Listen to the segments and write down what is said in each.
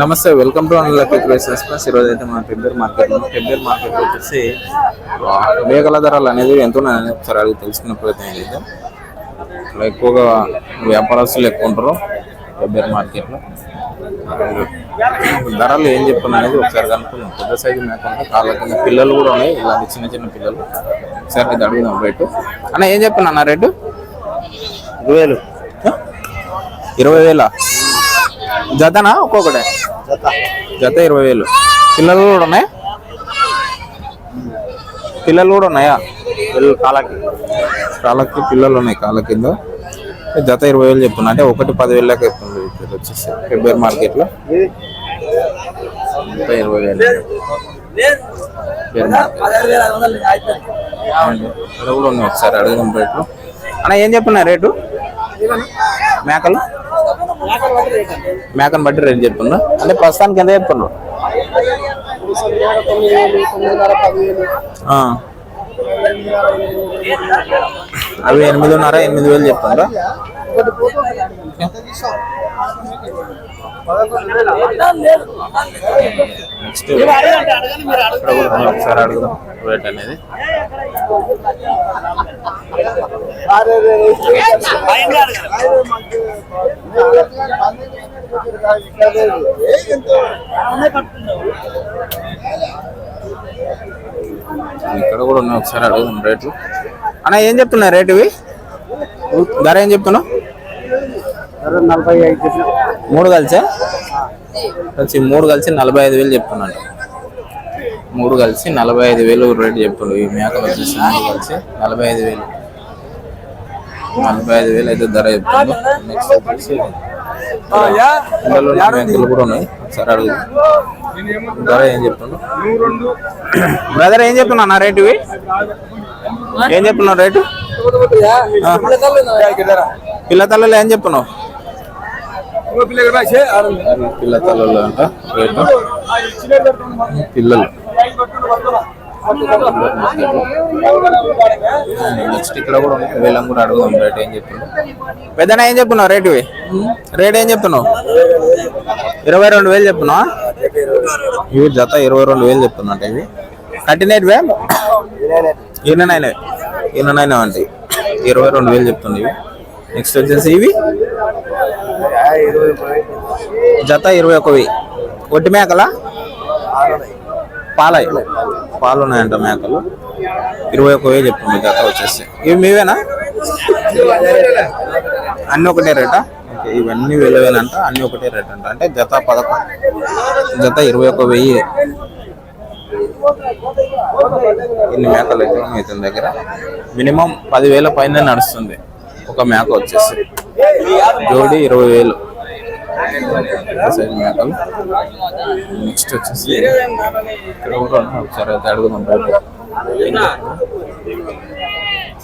నమస్తే welcome to unlucky crisis express ఈరోజు అయితే మన టెంబేర్ మార్కెట్లో టెంబేర్ మార్కెట్లో వచ్చేసి మేకల ధరలు అనేది ఎంత ఉన్నాయని ఒకసారి అడిగి తెలుసుకునే ప్రయత్నం ఇక్కడ ఎక్కువగా వ్యాపారస్తులు ఎక్కువ ఉంటారు టెంబేర్ మార్కెట్లో. ధరలు ఏం చెప్తున్నా అనేది ఒకసారి కనుక్కుందాం. పెద్ద సైజు మేక ఉంటే కాళ్ళ కింద పిల్లలు కూడా ఉన్నాయి. ఇలాంటి చిన్న చిన్న పిల్లలు. ఒకసారి ఇది అడుగుదాం రేటు. అన్న ఏం చెప్తున్నా అన్న రేటు? ఇరవై వేలు. ఇరవై వేల? జతనా? ఒక్కొక్కటే? జత. ఇరవై వేలు. పిల్లలు కూడా ఉన్నాయి? పిల్లలు కూడా ఉన్నాయా? పిల్లలు కాలకి కాళ్ళకి పిల్లలు ఉన్నాయి కాళ్ళ కింద. జత ఇరవై వేలు చెప్తున్నా. అంటే ఒకటి పదివేలు లెక్క చెప్తుంది ఇక్కడ వచ్చేసి ఫిబ్రవరి మార్కెట్లో. జత ఇరవై వేలు. ఇక్కడ కూడా ఉన్నాయి ఒకసారి అడుగుదాం రేట్లు అన్న ఏం చెప్తున్నా రేటు? మేకలు? మేకను బట్టి రేట్ చెప్తున్నా. అంటే ప్రస్తుతానికి ఎంత చెప్తున్నారు అవి ఎనిమిదిన్నర ఎనిమిది వేలు చెప్తున్నారా? నెక్స్ట్ ఒకసారి అడుగుదాం రేట్ అనేది ఇక్కడ కూడా ఉన్నాయి ఒకసారి అడుగుదాం రేట్లు అన్న ఏం చెప్తున్నాయి రేటు ఇవి? ధర ఏం చెప్తున్నావు? నలభై ఐదు మూడు కలిసా? కలిసి మూడు కలిసి నలభై ఐదు వేలు చెప్తున్నాడు. మూడు కలిసి నలభై ఐదు వేలు రేటు చెప్తుండు ఈ మేకలు వచ్చేసి మూడు కలిసి నలభై ఐదు వేలు. నలభై ఐదు వేలు అయితే ధర చెప్తుండు నెక్స్ట్ వచ్చేసి మేకలు కూడా ఉన్నాయి. సరే అడుగు. ధర ఏం చెప్తుండు బ్రదర్ ఏం చెప్తున్నా నా రేటు ఇవి? ఏం చెప్తున్నావు రేటు? ఆ. పిల్ల తల్లలో ఏం చెప్తున్నావు? పిల్ల తల్లలో అంట రేటు? పిల్లలు. నెక్స్ట్ ఇక్కడ కూడా ఉంది వీళ్ళని కూడా అడుగుదాం రేట్ ఏం చెప్తున్నావు? పెద్దనా ఏం చెప్తున్నావు? రేటు ఇవి. రేట్ ఏం చెప్తున్నావు? ఇరవై రెండు వేలు చెప్తున్నావా? ఇవి జత ఇరవై రెండు వేలు చెప్తున్నట్టు ఇవి. కట్టినవి ఈయననైనా ఈయననైనా అంటే ఇరవై రెండు వేలు చెప్తుంది ఇవి. నెక్స్ట్ వచ్చేసి ఇవి? జత ఇరవై ఒకవి. వెయ్యి ఒట్టి మేకలా? పాలయ్ పాలు. ఉన్నాయంట మేకలు. ఇరవై ఒక వెయ్యి చెప్తుంది జత వచ్చేసి. ఇవి మీవేనా? అన్ని ఒకటే రేటా? ఓకే, ఇవన్నీ విలువేనంట అన్ని ఒకటే రేట్ అంట అంటే జత పదకొండు జత ఇరవై ఒక వెయ్యి. ఇన్ని మేకలు ఎక్కడ ఉన్నాయి దగ్గర? మినిమం పదివేల పైన నడుస్తుంది. ఒక మేక వచ్చేసి. జోడి ఇరవై వేలు. సైజ్ మేకలు. నెక్స్ట్ వచ్చేసి ఇక్కడ కూడా ఒకసారి అయితే అడుగుదాం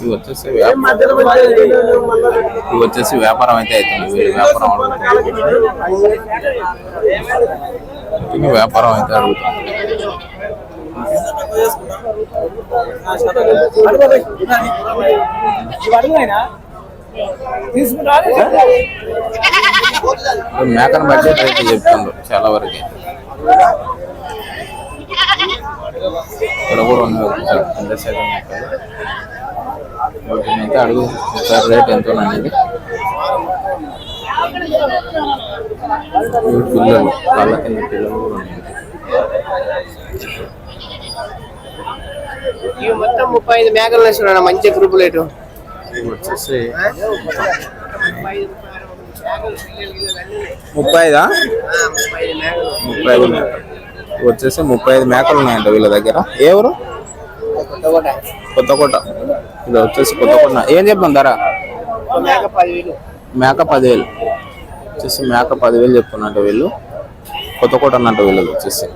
ఇవి వచ్చేసి వ్యాపారం. ఇవి వచ్చేసి వ్యాపారం అయితే అవుతుంది. వీళ్ళు వ్యాపారం అడుగుతుంది వ్యాపారం అయితే అడుగుతుంది మేకను బట్టి రేటు చెప్తుండ్రు చాలా వరకు. ఇక్కడ కూడా ఉంది ఒకసారి పెద్ద సైజు అయితే అడుగు సార్ రేట్ ఎంతో అనేది. పిల్లలు వాళ్ళ కింద పిల్లలు కూడా ఉన్నాయి. ఇవి మొత్తం ముప్పై ఐదు మేకలు వేస్తున్నాడు మంచి గ్రూప్ రేటు. వచ్చేసి ముప్పై ఐదా ముప్పై ఐదు వచ్చేసి ముప్పై ఐదు మేకలు ఉన్నాయంట వీళ్ళ దగ్గర. ఏ ఊరు? కొత్తకోట. ఇది వచ్చేసి కొత్తకోట. ఏం చెప్పాం ధర? మేక పదివేలు. వచ్చేసి మేక పదివేలు చెప్తున్నట్టు వీళ్ళు. కొత్తకోట అన్నట్టు వీళ్ళది వచ్చేసి.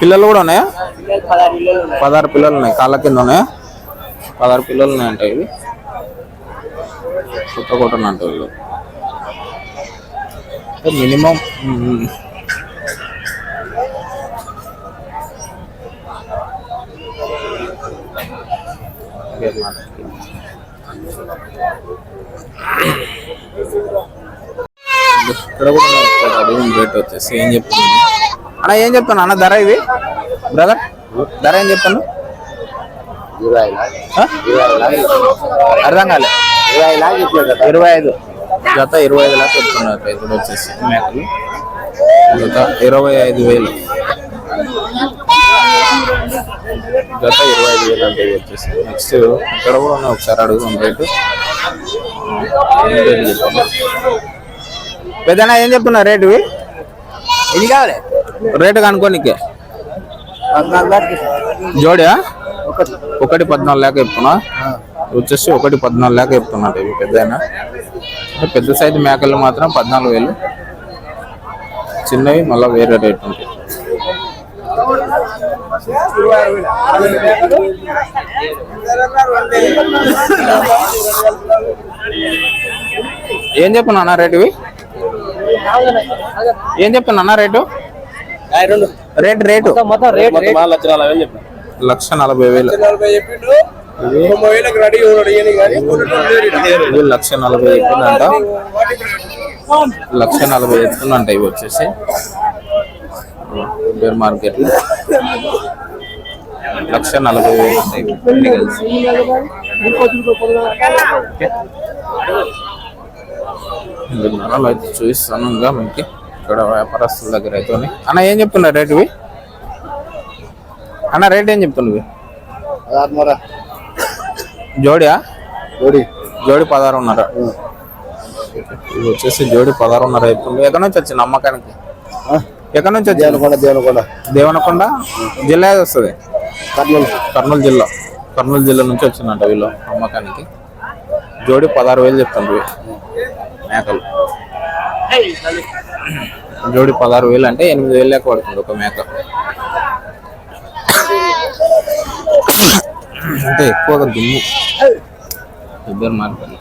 పిల్లలు కూడా ఉన్నాయి. పదహారు పిల్లలు ఉన్నాయి. కాళ్ళ కింద ఉన్నాయా? పదహారు పిల్లలు ఉన్నాయంట ఇవి. కొత్తకోట అన్నట్టు వీళ్ళు మినిమం ఇక్కడ కూడా ఇక్కడ అడుగు రేట్ వచ్చేసి. ఏం చెప్తున్నాను అన్న ఏం చెప్తాను అన్న ధర ఇవి? బ్రదర్ ధర ఏం చెప్తాను? అర్థం కాలే. ఇరవై ఐదు. జత ఇరవై ఐదు లాగా చెప్తున్నారు రైతులు వచ్చేసి మేకలు. జత ఇరవై ఐదు వేలు. జత ఇరవై ఐదు వేలు అంటే వచ్చేసి నెక్స్ట్ ఇక్కడ కూడా ఉన్నాయి. ఒకసారి అడుగుదాం రేటు. పెద్దనా ఏం చెప్తున్నా రేటు? ఇది కావాలి? రేటు కనుక్కోనికే. జోడియా? ఒకటి పద్నాలుగు లేక చెప్తున్నా. వచ్చేసి ఒకటి పద్నాలుగు లేక చెప్తున్నట్టు ఇవి పెద్దయినా పెద్ద సైజు మేకలు మాత్రం పద్నాలుగు వేలు. చిన్నవి మళ్ళీ వేరే రేట్ ఉంటాయి. ఏం చెప్పున్నా అన్న రేటు ఇవి? ఏం చెప్తున్నా అన్న రేటు? Rate rate. మొత్తం రేట్ లక్ష నలభై వేలు. ఇవి లక్ష నలభై ఎత్తుందంట లక్ష నలభై ఎత్తుందంట ఇవి వచ్చేసి. బేర్ మార్కెట్ లక్ష నలభై వేలు కలిసి. నరాలు అయితే చూపిస్తాను ఇంకా మీకు. ఇక్కడ వ్యాపారస్తుల దగ్గర అయితే. అన్న ఏం చెప్తున్నారు రేటు ఇవి? అన్న రేట్ ఏం చెప్తున్నవి జోడియా? జోడి. పదహారున్నర. ఇది వచ్చేసి జోడి పదహారున్నర అవుతుంది. ఎక్కడి నుంచి వచ్చింది అమ్మకానికి? ఎక్కడి నుంచి వచ్చింది? దేవనకొండ దేవనకొండ. జిల్లా ఏది వస్తుంది? కర్నూలు. కర్నూలు జిల్లా. కర్నూలు జిల్లా నుంచి వచ్చిందంట వీళ్ళు అమ్మకానికి. జోడి పదహారు వేలు చెప్తాను మేకలు. జోడి పదహారు వేలు అంటే ఎనిమిది వేలు లెక్క పడుతుంది ఒక మేక. అంటే ఎక్కువగా దుమ్ము. ఇద్దరు మార్కెట్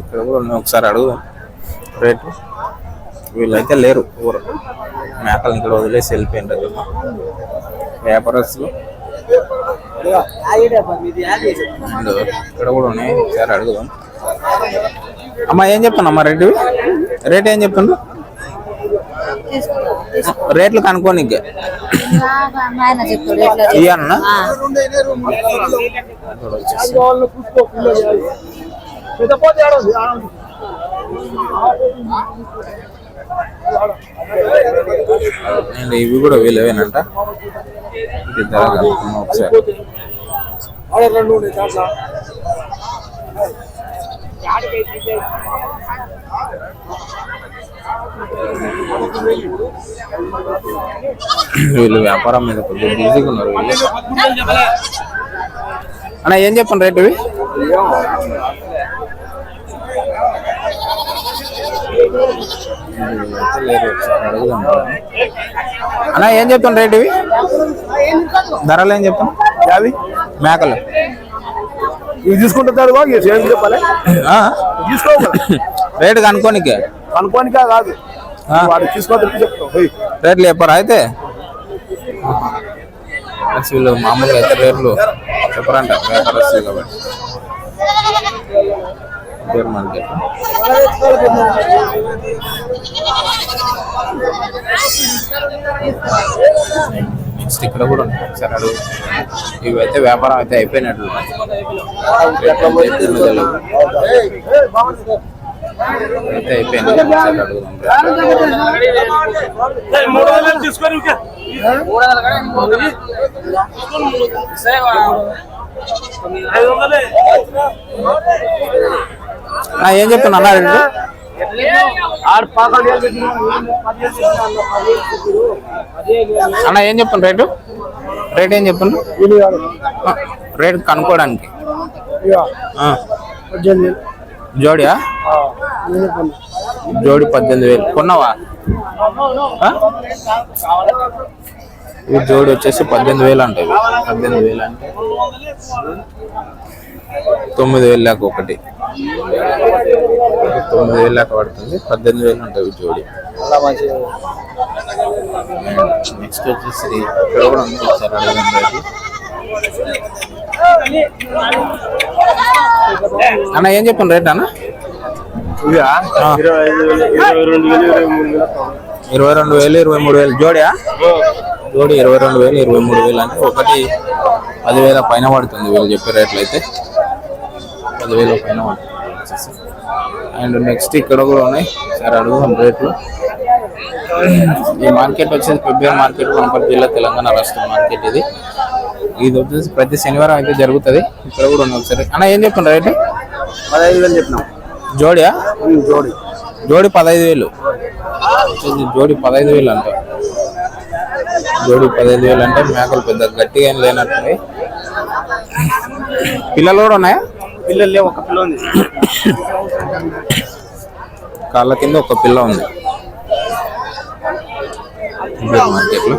ఇక్కడ కూడా ఉన్నాయి ఒకసారి అడుగుదాం. రేటు? వీళ్ళైతే లేరు ఊరు. మేకలు ఇక్కడ వదిలేసి వెళ్ళిపోయింటారు వ్యాపారస్తులు ఇక్కడ కూడా ఉన్నాయి. ఒకసారి అడుగుదాం. అమ్మా ఏం చెప్తున్నా అమ్మా రేటు? రేట్ ఏం చెప్తున్నా రేట్లు కనుక్కోని ఇవన్నా అండ్ ఇవి కూడా వీలవేనంట ఇది ధర కనుక్కున్నాం ఒకసారి వీళ్ళు వ్యాపారం మీద కొద్దిగా బిజీగా ఉన్నారు అన్న ఏం చెప్పండి రేటు ఇవి? అన్న ఏం చెప్తాను రేటు ఇవి? ధరలు ఏం చెప్తాను యాభై మేకలు. ఇది తీసుకుంటారు ఏం చెప్పాలి? తీసుకోవాలి రేటు కనుక్కోనికే. అనుకోనికా కాదు. రేట్లు చెప్పరా అయితే? వీళ్ళు మామూలుగా అయితే రేట్లు చెప్పరంట. వ్యాపారస్తులు కాబట్టి. పేరు మార్కెట్ నెక్స్ట్ ఇక్కడ కూడా ఒకసారి అడుగు. ఇవి అయితే వ్యాపారం అయితే అయిపోయినట్లు అయితే అయిపోయింది. ఏం చెప్తున్నా అన్న రేటు అన్న ఏం చెప్తున్నా రేటు? రేట్ ఏం చెప్తున్నా ఆ, రేట్ కనుక్కోవడానికి. ఆ. జోడియా? జోడి పద్దెనిమిది వేలు కొన్నావా? ఈ జోడి వచ్చేసి పద్దెనిమిది వేలు అంటే. పద్దెనిమిది వేలు అంటే తొమ్మిది వేలు లేక ఒకటి తొమ్మిది వేలు లేక పడుతుంది పద్దెనిమిది వేలు ఉంటాయి ఈ జోడి నెక్స్ట్ వచ్చేసి ఇక్కడ కూడా ఉంది ఒకసారి. అన్న ఏం చెప్పండి రేట్ అన్న. ఇరవై రెండు వేలు ఇరవై మూడు వేలు. జోడియా? జోడి ఇరవై రెండు వేలు ఇరవై మూడు వేలు అంటే ఒకటి పదివేల పైన పడుతుంది వీళ్ళు చెప్పే రేట్లు అయితే. పదివేల పైన పడుతుంది. అండ్ నెక్స్ట్ ఇక్కడ కూడా ఉన్నాయి. సరే అడుగుదాం రేట్లు. ఈ మార్కెట్ వచ్చేసి ఫిబ్రవరి మార్కెట్ వనపర్తి జిల్లా తెలంగాణ రాష్ట్ర మార్కెట్ ఇది. ఇది వచ్చేసి ప్రతి శనివారం అయితే జరుగుతుంది. ఇక్కడ కూడా ఉంది ఒకసారి. అన్న ఏం చెప్తున్నారు రేటు? పదహైదు వేలు చెప్పినాం. జోడియా? జోడి. జోడి పదహైదు వేలు. జోడి పదహైదు వేలు అంట. జోడి పదహైదు వేలు అంటే మేకలు పెద్ద గట్టిగా ఏం లేనట్టున్నాయి పిల్లలు కూడా ఉన్నాయా? పిల్లలు లేవు ఒక పిల్ల ఉంది. కాళ్ళ కింద ఒక పిల్ల ఉంది. మార్కెట్లో.